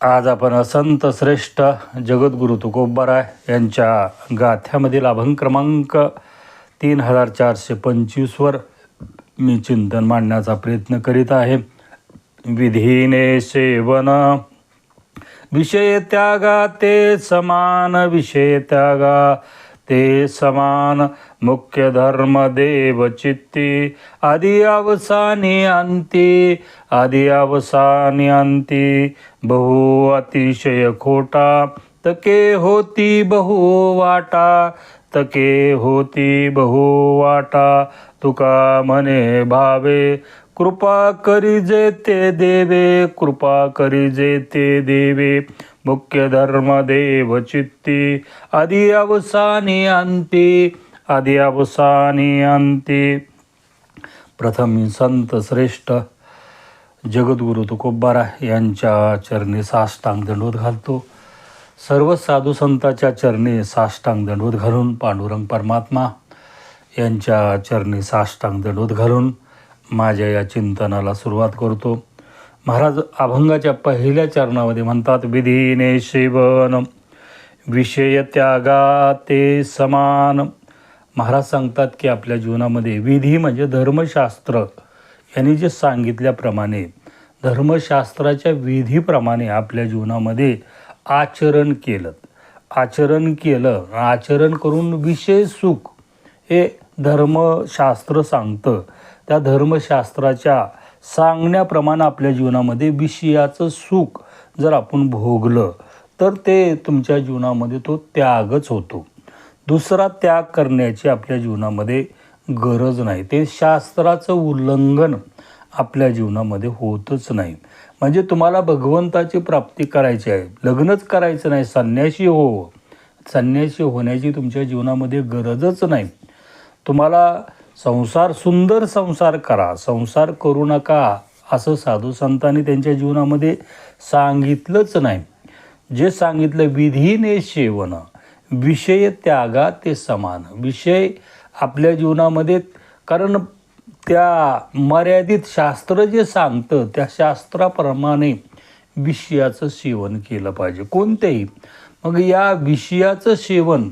आज आपण संत श्रेष्ठ जगद्गुरु तुकोबाराय यांच्या गाथ्यामधील अभंग क्रमांक तीन हजार चारशे पंचवीसवर मी चिंतन मांडण्याचा प्रयत्न करीत आहे. विधीने सेवन विषय त्यागा ते समान विषय त्यागा ते समान. मुख्य धर्म देव चित्ती आदि अवसानी अंती आदि अवसानी अंती बहु अतिशय खोटा तके होती बहु वाटा तके होती बहु वाटा तुका म्हणे भावे कृपा करी जे ते देवे कृपा करी जे ते देवे मुख्य धर्म देव चित्ती आदि अवसानी अंती आदि अवसानी अंती। प्रथम संत श्रेष्ठ जगद्गुरु तुकोबारा यांच्या चरणी साष्टांग दंडवत घालतो. सर्व साधू संताच्या चरणी साष्टांग दंडवत घालून पांडुरंग परमात्मा यांच्या चरणी साष्टांग दंडवत घालून माझ्या या चिंतनाला सुरुवात करतो. महाराज अभंगाच्या पहिल्या चरणामध्ये म्हणतात विधीने सेवन विषय त्यागा ते समान. महाराज सांगतात की आपल्या जीवनामध्ये विधी म्हणजे धर्मशास्त्र. यांनी जे सांगितल्याप्रमाणे धर्मशास्त्राच्या विधीप्रमाणे आपल्या जीवनामध्ये आचरण केलं. आचरण केलं. आचरण करून विषय सुख हे धर्मशास्त्र सांगतं. त्या धर्मशास्त्राच्या सांगण्याप्रमाणे आपल्या जीवनामध्ये विषयाचं सुख जर आपण भोगलं तर ते तुमच्या जीवनामध्ये तो त्यागच होतो. दुसरा त्याग करण्याची आपल्या जीवनामध्ये गरज नाही. ते शास्त्राचं उल्लंघन आपल्या जीवनामध्ये होतच नाही. म्हणजे तुम्हाला भगवंताची प्राप्ती करायची आहे. लग्नच करायचं नाही. संन्याशी हो. संन्याशी होण्याची तुमच्या जीवनामध्ये गरजच नाही. तुम्हाला संसार सुंदर संसार करा. संसार करू नका असं साधू संतांनी त्यांच्या जीवनामध्ये सांगितलंच नाही. जे सांगितलं विधीने सेवन विषय त्यागा ते समान. विषय आपल्या जीवनामध्ये कारण त्या मर्यादित शास्त्र जे सांगतं त्या शास्त्राप्रमाणे विषयाचं सेवन केलं पाहिजे. कोणत्याही मग या विषयाचं सेवन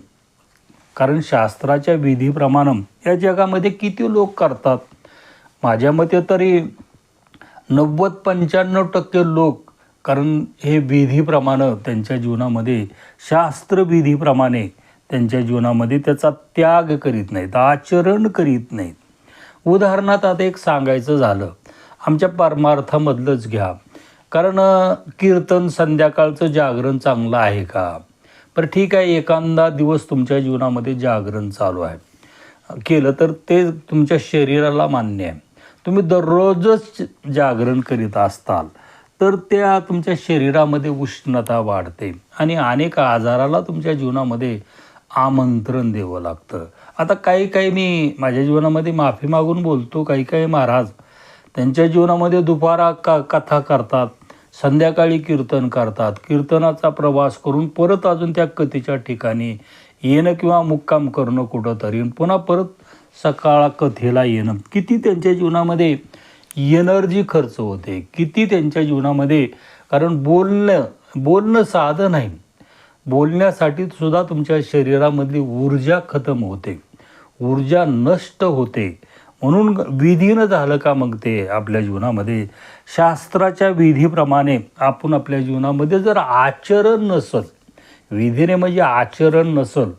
कारण शास्त्राच्या विधीप्रमाणे या जगामध्ये किती लोक करतात? माझ्या मते तरी नव्वद पंच्याण्णव टक्के लोक कारण हे विधीप्रमाणे त्यांच्या जीवनामध्ये शास्त्रविधीप्रमाणे त्यांच्या जीवनामध्ये त्याचा त्याग करीत नाहीत आचरण करीत नाहीत. उदाहरणार्थ आता एक सांगायचं झालं. आमच्या परमार्थामधलंच घ्या. कारण कीर्तन संध्याकाळचं जागरण चांगलं आहे का? बरं ठीक आहे एखादा दिवस तुमच्या जीवनामध्ये जागरण चालू आहे. केलं तर ते तुमच्या शरीराला मान्य आहे. तुम्ही दररोजच जागरण करीत असताल. तर त्या तुमच्या शरीरामध्ये उष्णता वाढते आणि अनेक आजाराला तुमच्या जीवनामध्ये आमंत्रण द्यावं लागतं. आता काही काही मी माझ्या जीवनामध्ये माफी मागून बोलतो काही काही महाराज त्यांच्या जीवनामध्ये दुपारा का कथा करतात संध्याकाळी कीर्तन करतात कीर्तनाचा प्रवास करून परत अजून त्या कथेच्या ठिकाणी येणं किंवा मुक्काम करणं कुठंतरी पुन्हा परत सकाळ कथेला येणं. किती त्यांच्या जीवनामध्ये एनर्जी खर्च होते. किती त्यांच्या जीवनामध्ये कारण बोलणं बोलणं साधं नाही. बोलण्यासाठी सुद्धा तुमच्या शरीरामधली ऊर्जा खतम होते. ऊर्जा नष्ट होते. म्हणून विधीनं झालं का मग ते आपल्या जीवनामध्ये? शास्त्राच्या विधीप्रमाणे आपण आपल्या जीवनामध्ये जर आचरण नसल विधीने म्हणजे आचरण नसल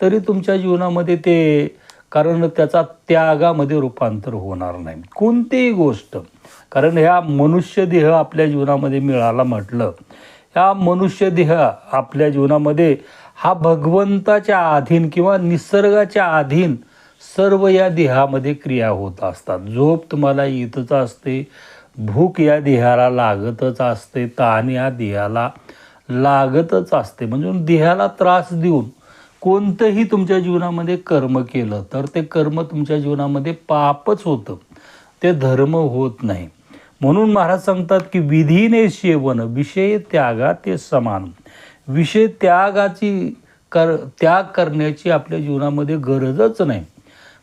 तरी तुमच्या जीवनामध्ये ते कारण त्याचा त्यागामध्ये रूपांतर होणार नाही. कोणतीही गोष्ट कारण ह्या मनुष्यदेह आपल्या जीवनामध्ये मिळाला म्हटलं ह्या मनुष्य देह आपल्या जीवनामध्ये हा भगवंताच्या अधीन किंवा निसर्गाच्या अधीन सर्व या देहामध्ये क्रिया होत असतात. झोप तुम्हाला येतच असते भूक या देहाला लागतच असते ताण या देहाला लागतच असते. म्हणजे देहाला त्रास देऊन कोणतंही तुमच्या जीवनामध्ये कर्म केलं तर ते कर्म तुमच्या जीवनामध्ये पापच होतं. ते धर्म होत नाही. म्हणून महाराज सांगतात की विधीने सेवन विषय त्यागा ते समान. विषय त्यागाची कर त्याग करण्याची आपल्या जीवनामध्ये गरजच नाही.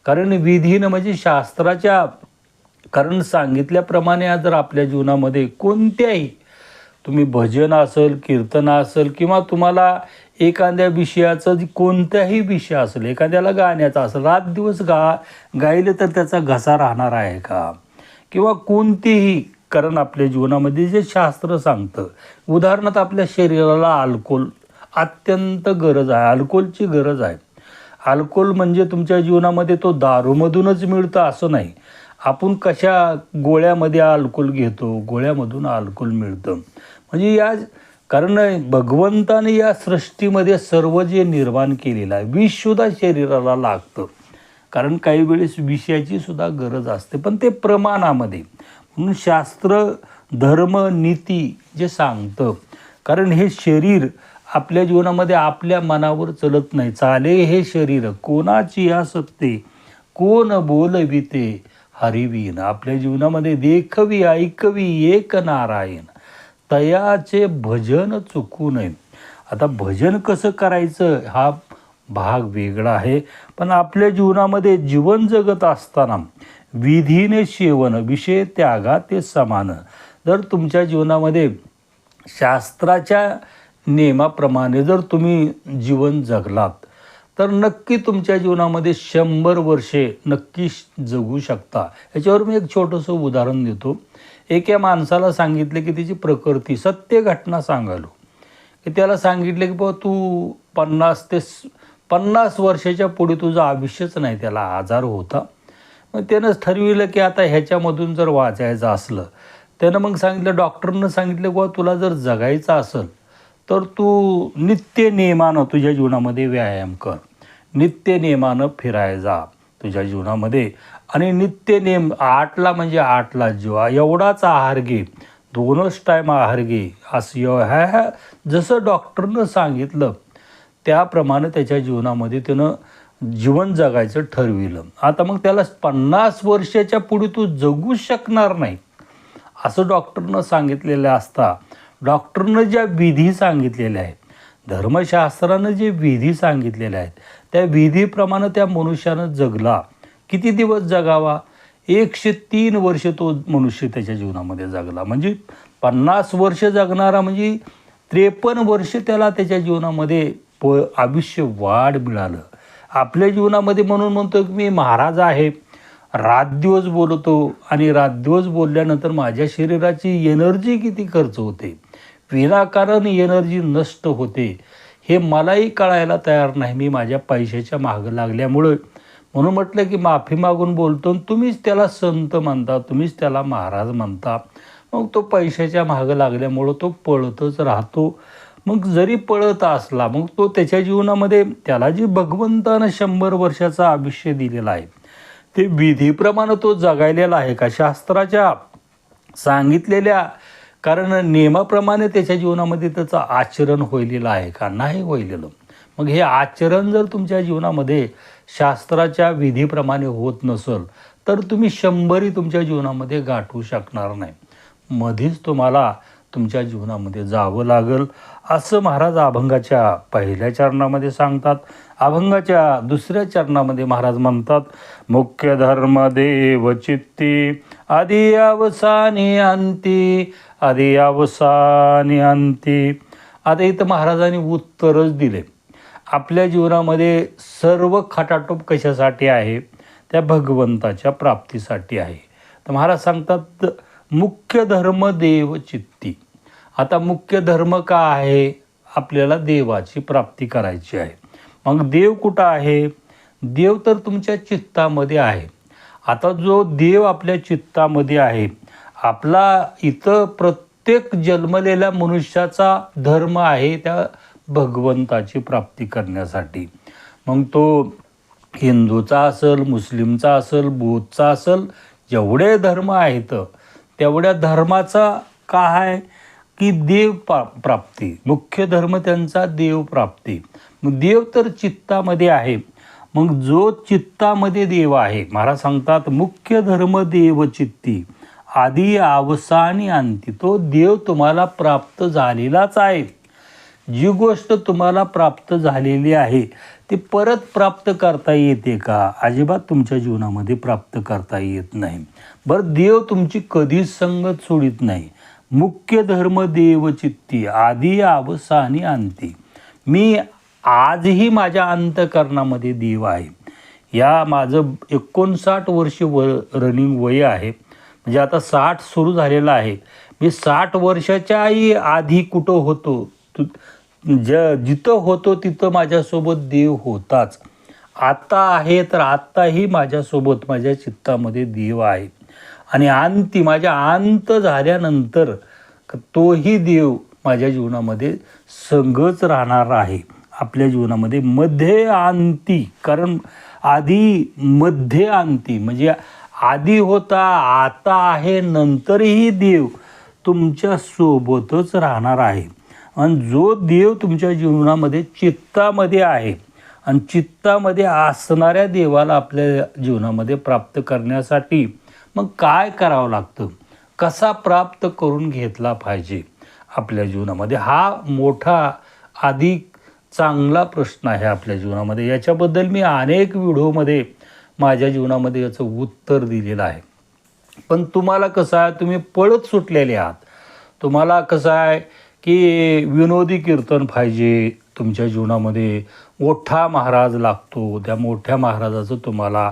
कारण विधीनं म्हणजे शास्त्राच्या कारण सांगितल्याप्रमाणे जर आपल्या जीवनामध्ये कोणत्याही तुम्ही भजन असेल कीर्तन असेल किंवा तुम्हाला एखाद्या विषयाचं जी कोणताही विषय असेल एखाद्याला गाण्याचा असेल रात दिवस गा गायले तर त्याचा घसा राहणार आहे का? किंवा कोणतेही कारण आपल्या जीवनामध्ये जे शास्त्र सांगतं उदाहरणार्थ आपल्या शरीराला अल्कोल अत्यंत गरज आहे अल्कोलची गरज आहे. अल्कोल म्हणजे तुमच्या जीवनामध्ये तो दारूमधूनच मिळतं असं नाही. आपण कशा गोळ्यामध्ये अल्कोल घेतो गोळ्यामधून अल्कोल मिळतं? म्हणजे या कारण भगवंताने या सृष्टीमध्ये सर्व जे निर्माण केलेलं आहे विषसुद्धा शरीराला लागतं. कारण काही वेळेस विषयाची सुद्धा गरज असते पण ते प्रमाणामध्ये. म्हणून शास्त्र धर्म नीती जे सांगतं कारण हे शरीर आपल्या जीवनामध्ये आपल्या मनावर चलत नाही. चाले हे शरीर कोणाची या सत्ते कोण बोलविते? हरिवीन आपल्या जीवनामध्ये देखवी ऐकवी एक नारायण. तयाचे भजन चुकू नये. आता भजन कसं करायचं? हा भाग वेगळा आहे. पण आपल्या जीवनामध्ये जीवन जगत असताना विधीने सेवन विषय त्यागा ते समान. जर तुमच्या जीवनामध्ये शास्त्राच्या नियमाप्रमाणे जर तुम्ही जीवन जगलात तर नक्की तुमच्या जीवनामध्ये शंभर वर्षे नक्की जगू शकता. याच्यावर मी एक छोटंसं उदाहरण देतो. एका माणसाला सांगितले की तिची प्रकृती सत्य घटना सांगालो. की त्याला सांगितले की बाबा तू पन्नास ते पन्नास वर्षाच्या पुढे तुझं आयुष्यच नाही त्याला आजार होता. मग त्यानं ठरविलं की आता ह्याच्यामधून जर वाचायचं असलं त्यानं मग सांगितलं डॉक्टरनं सांगितलं बाबा तुला जर जगायचं असेल तर तू नित्य नियमानं तुझ्या जीवनामध्ये व्यायाम कर. नित्य नियमानं जा. तुझ्या जीवनामध्ये आणि नित्य नेम आठला म्हणजे आठला जीवा एवढाच आहार घे. दोनच टाईम आहार घे. असं एव- ह्या ह्या जसं डॉक्टरनं सांगितलं त्याप्रमाणे त्याच्या जीवनामध्ये त्यानं जीवन जगायचं ठरविलं. आता मग त्याला पन्नास वर्षाच्या पुढे तू जगू शकणार नाही. असं डॉक्टरनं सांगितलेलं असता. डॉक्टरनं ज्या विधी सांगितलेल्या आहेत धर्मशास्त्रानं जे विधी सांगितलेल्या आहेत त्या विधीप्रमाणे त्या मनुष्यानं जगला. किती दिवस जगावा? एकशे तीन वर्ष तो मनुष्य त्याच्या जीवनामध्ये जगला. म्हणजे पन्नास वर्ष जगणारा म्हणजे त्रेपन्न वर्ष त्याला त्याच्या जीवनामध्ये प आयुष्य वाढ मिळालं. आपल्या जीवनामध्ये म्हणून म्हणतो की मी महाराज आहे. रात दिवस बोलतो आणि रात दिवस बोलल्यानंतर माझ्या शरीराची एनर्जी किती खर्च होते? विनाकारण एनर्जी नष्ट होते. हे मलाही कळायला तयार नाही. मी माझ्या पैशाच्या मागं लागल्यामुळं. म्हणून म्हटलं की माफी मागून बोलतो आणि तुम्हीच त्याला संत म्हणता तुम्हीच त्याला महाराज म्हणता. मग तो पैशाच्या मागं लागल्यामुळं तो पळतच राहतो. मग जरी पळत असला मग तो त्याच्या जीवनामध्ये त्याला जी भगवंतानं शंभर वर्षाचं आयुष्य दिलेलं आहे ते विधीप्रमाणे तो जगायलेला आहे का? शास्त्राच्या सांगितलेल्या कारण नियमाप्रमाणे त्याच्या जीवनामध्ये त्याचं आचरण होईलेलं आहे का नाही होईलेलं? मग हे आचरण जर तुमच्या जीवनामध्ये शास्त्राच्या विधीप्रमाणे होत नसेल तर तुम्ही शंभरी तुमच्या जीवनामध्ये गाठवू शकणार नाही. मधीच तुम्हाला तुमच्या जीवनामध्ये जावं लागल असं महाराज अभंगाच्या पहिल्या चरणामध्ये सांगतात. अभंगाच्या दुसऱ्या चरणामध्ये महाराज म्हणतात मुख्य धर्म देव चित्ती आधी अवसानी अंती आधी अवसानी अंती. आता इथं महाराजांनी उत्तरच दिले. आपल्या जीवनामध्ये सर्व खटाटोप कशासाठी आहे? त्या भगवंताच्या प्राप्तीसाठी आहे. तर महाराज सांगतात मुख्य धर्म देव चित्ती. आता मुख्य धर्म का आहे? आपल्याला देवाची प्राप्ती करायची आहे. मग देव कुठं आहे? देव तर तुमच्या चित्तामध्ये आहे. आता जो देव आपल्या चित्तामध्ये आहे आपला इथं प्रत्येक जन्मलेल्या मनुष्याचा धर्म आहे त्या भगवंताची प्राप्ती करण्यासाठी. मग तो हिंदूचा असेल मुस्लिमचा असेल बौद्धचा असेल जेवढे धर्म आहेत तेवढ्या धर्माचा काय आहे की देव पा प्राप्ती. मुख्य धर्म त्यांचा देव प्राप्ती. मग देव तर चित्तामध्ये आहे. मग जो चित्तामध्ये देव आहे महाराज सांगतात मुख्य धर्म देव चित्ती. आधी अवसानी अंती तो देव तुम्हाला प्राप्त झालेलाच आहे. जी गोष्ट तुम्हाला प्राप्त झालेली आहे ते परत प्राप्त करता येते का? अजिबात तुमच्या जीवनामध्ये प्राप्त करता येत नाही. बरं देव तुमची कधीच संगत सोडित नाही. मुख्य धर्म देव चित्ती आधी अवसानी अंती. मी आजही माझ्या अंतकरणामध्ये देव आहे. या माझं एकोणसाठ वर्ष व रनिंग वय आहे. म्हणजे आता साठ सुरू झालेलं आहे. मी साठ वर्षाच्याही आधी कुठं होतो? तु ज जिथं होतो तिथं माझ्यासोबत देव होताच. आता आहे तर आत्ताही माझ्यासोबत माझ्या चित्तामध्ये देव आहे आणि अंती माझ्या अंत झाल्यानंतर तोही देव माझ्या जीवनामध्ये संगच राहणार आहे. आपल्या जीवनामध्ये मध्ये अंती कारण आधी मध्ये अंती म्हणजे आधी होता आता आहे नंतरही देव तुमच्या सोबतच राहणार आहे. आणि जो देव तुमच्या जीवनामध्ये चित्तामध्ये आहे आणि चित्तामध्ये असणाऱ्या देवाला आपल्या जीवनामध्ये प्राप्त करण्यासाठी मग काय करावं लागतं? कसा प्राप्त करून घेतला पाहिजे आपल्या जीवनामध्ये? हा मोठा अधिक चांगला प्रश्न आहे आपल्या जीवनामध्ये. याच्याबद्दल मी अनेक व्हिडिओमध्ये माझ्या जीवनामध्ये याचं उत्तर दिलेलं आहे. पण तुम्हाला कसं आहे? तुम्ही पळत सुटलेले आहात. तुम्हाला कसं आहे? की विनोदी कीर्तन पाहिजे तुमच्या जीवनामध्ये मोठा महाराज लागतो त्या मोठ्या महाराजाचं तुम्हाला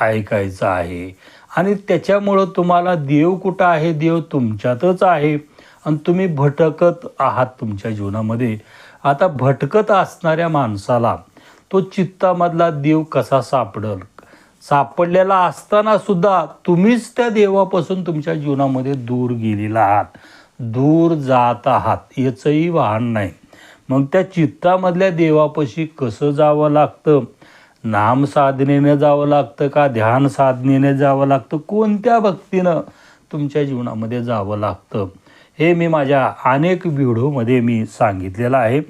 ऐकायचं आहे. आणि त्याच्यामुळं तुम्हाला देव कुठं आहे? देव तुमच्यातच आहे. आणि तुम्ही भटकत आहात तुमच्या जीवनामध्ये. आता भटकत असणाऱ्या माणसाला तो चित्तामधला देव कसा सापडल? सापडलेला असताना सुद्धा तुम्हीच त्या देवापासून तुमच्या जीवनामध्ये दूर गेलेला आहात. दूर जात आहात याचंही वाहन नाही. मग त्या चित्तामधल्या देवापाशी कसं जावं लागतं? नाम साधनेनं जावं लागतं का? ध्यान साधनेने जावं लागतं? कोणत्या भक्तीनं तुमच्या जीवनामध्ये जावं लागतं? हे मी माझ्या अनेक व्हिडिओमध्ये मी सांगितलेलं आहे.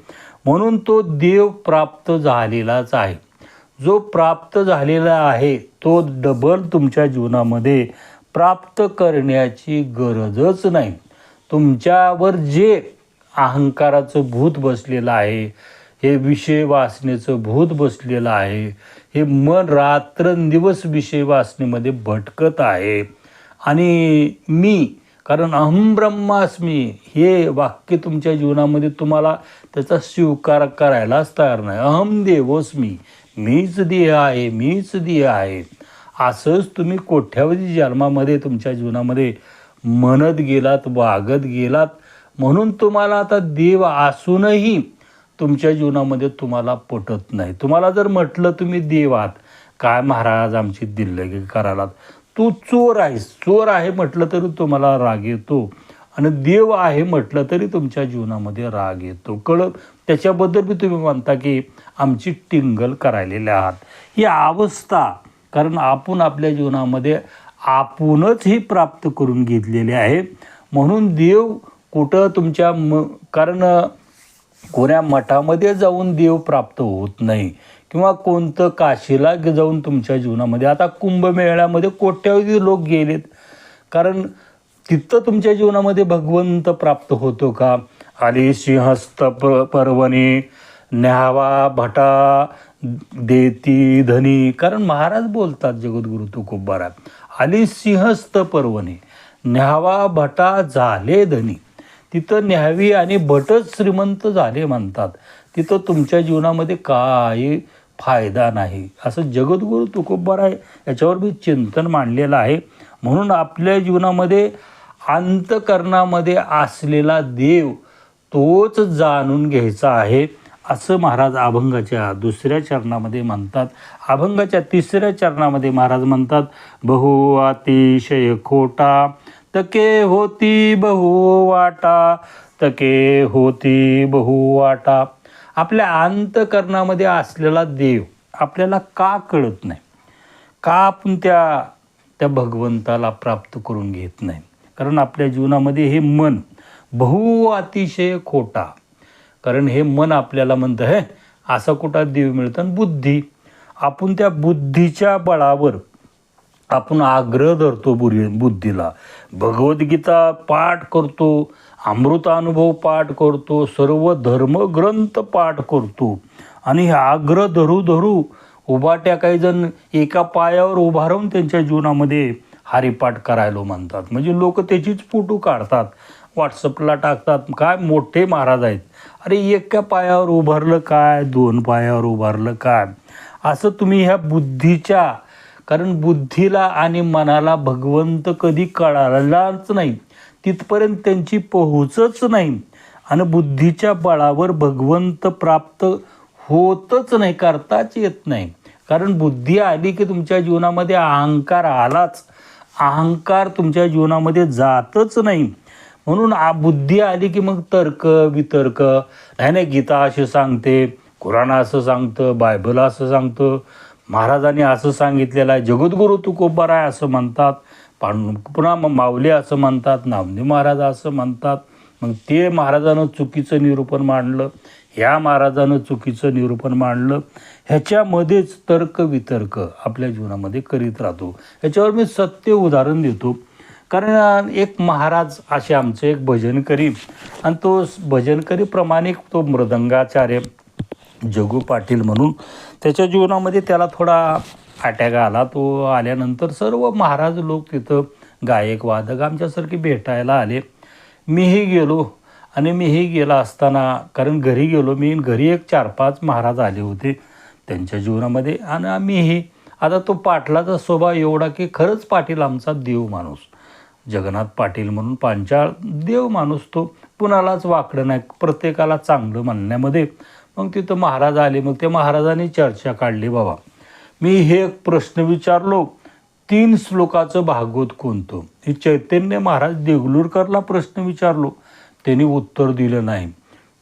म्हणून तो देव प्राप्त झालेलाच आहे. जो प्राप्त झालेला आहे तो डबल तुमच्या जीवनामध्ये प्राप्त करण्याची गरजच नाही. तुमच्यावर जे अहंकाराचं भूत बसलेलं आहे हे विषय वासनेचं भूत बसलेलं आहे हे मन रात्रंदिवस विषय वासनेमध्ये भटकत आहे. आणि मी कारण अहम ब्रह्मास्मी हे वाक्य तुमच्या जीवनामध्ये तुम्हाला त्याचा स्वीकार करायलाच तयार नाही. अहम देवोस्मी मीच देह आहे मीच देह आहे. असंच तुम्ही कोठ्यावधी जन्मामध्ये तुमच्या जीवनामध्ये म्हणत गेलात वागत गेलात. म्हणून तुम्हाला आता देव असूनही तुमच्या जीवनामध्ये तुम्हाला पटत नाही. तुम्हाला जर म्हटलं तुम्ही देव आहात काय महाराज आमची दिल्लगी करायलात तू चोर आहेस. चोर आहे म्हटलं तरी तुम्हाला राग येतो. आणि देव आहे म्हटलं तरी तुमच्या जीवनामध्ये राग येतो. कळत त्याच्याबद्दल बी तुम्ही म्हणता की आमची टिंगल करायलेले आहात. ही अवस्था कारण आपण आपल्या जीवनामध्ये आपणच ही प्राप्त करून घेतलेले आहे. म्हणून देव कुठं तुमच्या म कारण कोण्या मठामध्ये जाऊन देव प्राप्त होत नाही किंवा कोणतं काशीला जाऊन तुमच्या जीवनामध्ये आता कुंभमेळ्यामध्ये कोट्यावधी लोक गेलेत. कारण तिथं तुमच्या जीवनामध्ये भगवंत प्राप्त होतो का? आली सिंहस्त प पर्वणी न्यावा भटा देती धनी. कारण महाराज बोलतात जगद्गुरु तुकोबारा आली सिंहस्त पर्वणी. न्यावा भटा झाले धनी. तिथं न्यावी आणि भटच श्रीमंत झाले म्हणतात. तिथं तुमच्या जीवनामध्ये काही फायदा नाही. असं जगद्गुरु तुकोबार आहे. याच्यावर मी चिंतन मांडलेलं आहे. म्हणून आपल्या जीवनामध्ये अंतकरणामध्ये असलेला देव तोच जाणून घ्यायचा आहे. असं महाराज अभंगाच्या दुसऱ्या चरणामध्ये म्हणतात. अभंगाच्या तिसऱ्या चरणामध्ये महाराज म्हणतात बहु अतिशय खोटा तके होती बहु वाटा तके होती बहु वाटा. आपल्या अंतकरणामध्ये असलेला देव आपल्याला का कळत नाही? का आपण त्या त्या भगवंताला प्राप्त करून घेत नाही? कारण आपल्या जीवनामध्ये हे मन बहु अतिशय खोटा कारण हे मन आपल्याला म्हणतं हे असा कुठा देव मिळतं? आणि बुद्धी. आपण त्या बुद्धीच्या बळावर आपण आग्रह धरतो बुरी बुद्धीला. भगवद्गीता पाठ करतो अमृतानुभव पाठ करतो सर्व धर्मग्रंथ पाठ करतो. आणि हे आग्रह धरू धरू उभाट्या काही जण एका पायावर उभा राहून त्यांच्या जीवनामध्ये हरिपाठ करायला म्हणतात. म्हणजे लोक त्याचीच फोटो काढतात. व्हॉट्सअपला टाकतात. काय मोठे महाराज आहेत. अरे एका पायावर उभारलं काय? दोन पायावर उभारलं काय? असं तुम्ही ह्या बुद्धीच्या कारण बुद्धीला आणि मनाला भगवंत कधी कळालाच नाही. तिथपर्यंत त्यांची पोहोचच नाही. आणि बुद्धीच्या बळावर भगवंत प्राप्त होतच नाही करताच येत नाही. कारण बुद्धी आली की तुमच्या जीवनामध्ये अहंकार आलाच. अहंकार तुमच्या जीवनामध्ये जातच नाही. म्हणून आ बुद्धी आली की मग तर्क वितर्क. नाही नाही गीता असे सांगते कुराण असं सांगतं बायबल असं सांगतं. महाराजांनी असं सांगितलेलं आहे जगद्गुरु तुकोबार आहे असं म्हणतात पांडु पुन्हा मग माऊली असं म्हणतात नामदेव महाराज असं म्हणतात. मग ते महाराजानं चुकीचं निरूपण मांडलं ह्या महाराजानं चुकीचं निरूपण मांडलं. ह्याच्यामध्येच तर्क वितर्क आपल्या जीवनामध्ये करीत राहतो. ह्याच्यावर मी सत्य उदाहरण देतो. कारण एक महाराज असे आमचे एक भजनकरी आणि तो भजनकरीप्रमाणे तो मृदंगाचार्य जगू पाटील म्हणून त्याच्या जीवनामध्ये त्याला थोडा अटॅक आला. तो आल्यानंतर सर्व महाराज लोक तिथं गायक वादक आमच्यासारखे भेटायला आले. मीही गेलो आणि मीही गेला असताना कारण घरी गेलो मी घरी एक चार पाच महाराज आले होते त्यांच्या जीवनामध्ये. आणि आम्हीही आता तो पाटलाचा स्वभाव एवढा की खरंच पाटील आमचा देव माणूस. जगन्नाथ पाटील म्हणून पांचाळ देव माणूस तो. कुणालाच वाकडं नाही प्रत्येकाला चांगलं म्हणण्यामध्ये. मग तिथं महाराज आले मग त्या महाराजांनी चर्चा काढली बाबा. मी हे एक प्रश्न विचारलो तीन श्लोकाचं भागवत कोणतं? हे चैतन्य महाराज देगलूरकरला प्रश्न विचारलो. त्यांनी उत्तर दिलं नाही.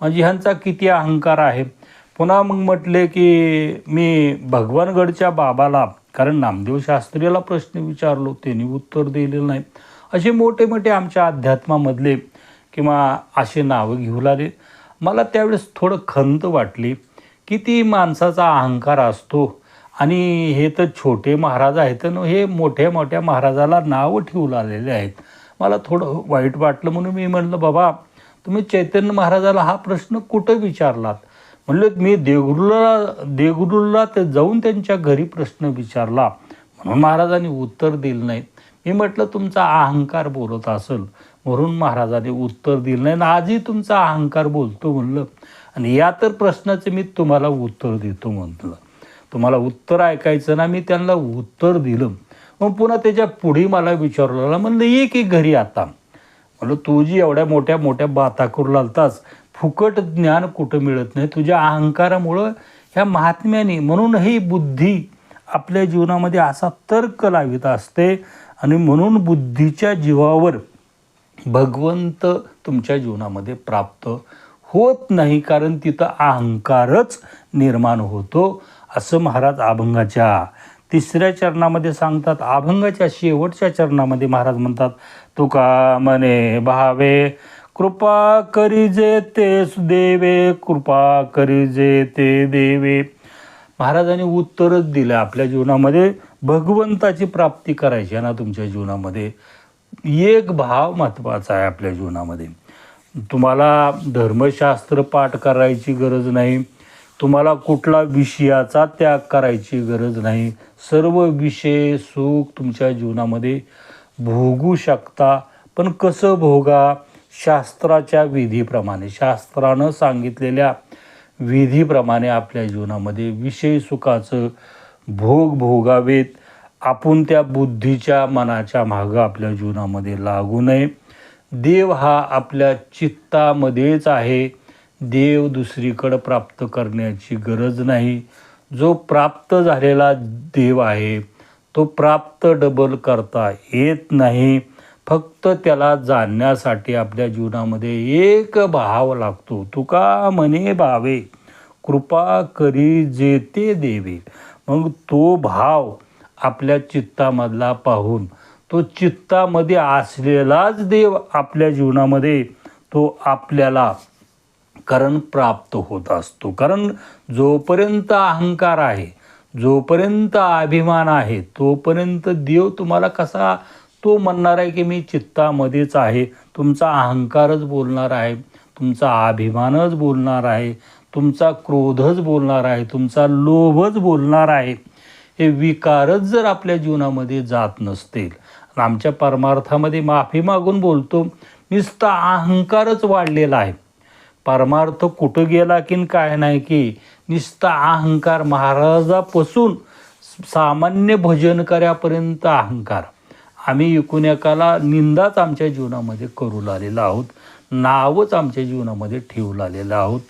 म्हणजे ह्यांचा किती अहंकार आहे? पुन्हा मग म्हटले की मी भगवानगडच्या बाबाला कारण नामदेव शास्त्रीला प्रश्न विचारलो त्यांनी उत्तर दिलेलं नाही. असे मोठे मोठे आमच्या अध्यात्मामधले किंवा असे नावं घेऊ लागले. मला त्यावेळेस थोडं खंत वाटली की ती माणसाचा अहंकार असतो. आणि हे तर छोटे महाराज आहेत न हे मोठ्या मोठ्या महाराजाला नावं ठेवू लागलेले आहेत. मला थोडं वाईट वाटलं म्हणून मी म्हणलं बाबा तुम्ही चैतन्य महाराजाला हा प्रश्न कुठं विचारलात? म्हणलं मी देगुरूला देगुरूला ते जाऊन त्यांच्या घरी प्रश्न विचारला. म्हणून महाराजांनी उत्तर दिलं नाही. मी म्हटलं तुमचा अहंकार बोलत असेल. म्हणून महाराजांनी उत्तर दिलं नाही. आणि आजही तुमचा अहंकार बोलतो म्हणलं. आणि या तर प्रश्नाचे मी तुम्हाला उत्तर देतो म्हटलं. तुम्हाला उत्तर ऐकायचं ना मी त्यांना उत्तर दिलं. मग पुन्हा त्याच्या पुढे मला विचारलं म्हणलं ये की घरी आता. म्हणलं तू जी एवढ्या मोठ्या मोठ्या बाता करू लागतास फुकट ज्ञान कुठं मिळत नाही? तुझ्या अहंकारामुळं ह्या महात्म्याने म्हणून ही बुद्धी आपल्या जीवनामध्ये असा तर्क लावित असते आणि म्हणून बुद्धीच्या जीवावर भगवंत तुमच्या जीवनामध्ये प्राप्त होत नाही कारण तिथं अहंकारच निर्माण होतो असं महाराज अभंगाच्या तिसऱ्या चरणामध्ये सांगतात. अभंगाच्या शेवटच्या चरणामध्ये महाराज म्हणतात तुका मने भावे? कृपा करी जे ते सुदेवे कृपा करी जे ते देवे. महाराजांनी उत्तरच दिलं आपल्या जीवनामध्ये. भगवंताची प्राप्ती करायची आहे ना तुमच्या जीवनामध्ये. एक भाव महत्त्वाचा आहे आपल्या जीवनामध्ये. तुम्हाला धर्मशास्त्र पाठ करायची गरज नाही. तुम्हाला कुठला विषयाचा त्याग करायची गरज नाही. सर्व विषय सुख तुमच्या जीवनामध्ये भोगू शकता. पण कसं भोगा? शास्त्राच्या विधीप्रमाणे शास्त्रानं सांगितलेल्या विधीप्रमाणे आपल्या जीवनामध्ये विषय सुखाचं भोग भोगावेत. आपण त्या बुद्धीच्या मनाच्या मागं आपल्या जीवनामध्ये लागू नये. देव हा आपल्या चित्तामध्येच आहे. देव दुसरीकडं प्राप्त करण्याची गरज नाही. जो प्राप्त झालेला देव आहे तो प्राप्त डबल करता येत नाही. फक्त त्याला जाणण्यासाठी आपल्या जीवनामध्ये एक भाव लागतो. तुका म्हणे भावे कृपा करी जे ते देवे. मग तो भाव आपल्या चित्तामधला पाहून तो चित्तामध्ये असलेलाच देव आपल्या जीवनामध्ये तो आपल्याला करण प्राप्त होत असतो. कारण जोपर्यंत अहंकार आहे जोपर्यंत अभिमान आहे तोपर्यंत देव तुम्हाला कसा तो म्हणणार आहे की मी चित्तामध्येच आहे तुमचा अहंकारच बोलणार आहे तुमचा अभिमानच बोलणार आहे तुमचा क्रोधच बोलणार आहे तुमचा लोभच बोलणार आहे. हे विकारच जर आपल्या जीवनामध्ये जात नसतील. आमच्या परमार्थामध्ये माफी मागून बोलतो नुसता अहंकारच वाढलेला आहे. परमार्थ कुठं गेला की काय नाही की नुसतं अहंकार महाराजापासून सामान्य भजनकऱ्यापर्यंत अहंकार. आम्ही एकूण एकाला निंदाच आमच्या जीवनामध्ये करू लागलेलो आहोत नावच आमच्या जीवनामध्ये ठेवू लागलेलं आहोत.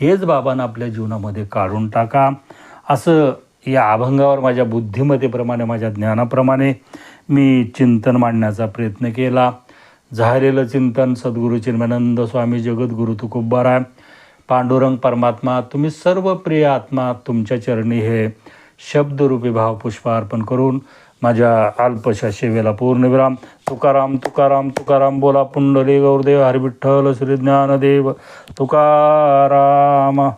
हेच बाबांना आपल्या जीवनामध्ये काढून टाका. असं या अभंगावर माझ्या बुद्धिमत्तेप्रमाणे माझ्या ज्ञानाप्रमाणे मी चिंतन मांडण्याचा प्रयत्न केला. झालेलं चिंतन सद्गुरू चिन्मानंद स्वामी जगद्गुरु तुकोबाराय पांडुरंग परमात्मा तुम्ही सर्व प्रिय आत्मा तुमच्या चरणी हे शब्दरूपी भावपुष्प अर्पण करून माझ्या अल्पशा सेवेला पूर्णविराम तुकाराम तुकाराम तुकाराम बोला पुंडली गौरदेव हरिविठ्ठल श्री ज्ञानदेव तुकाराम.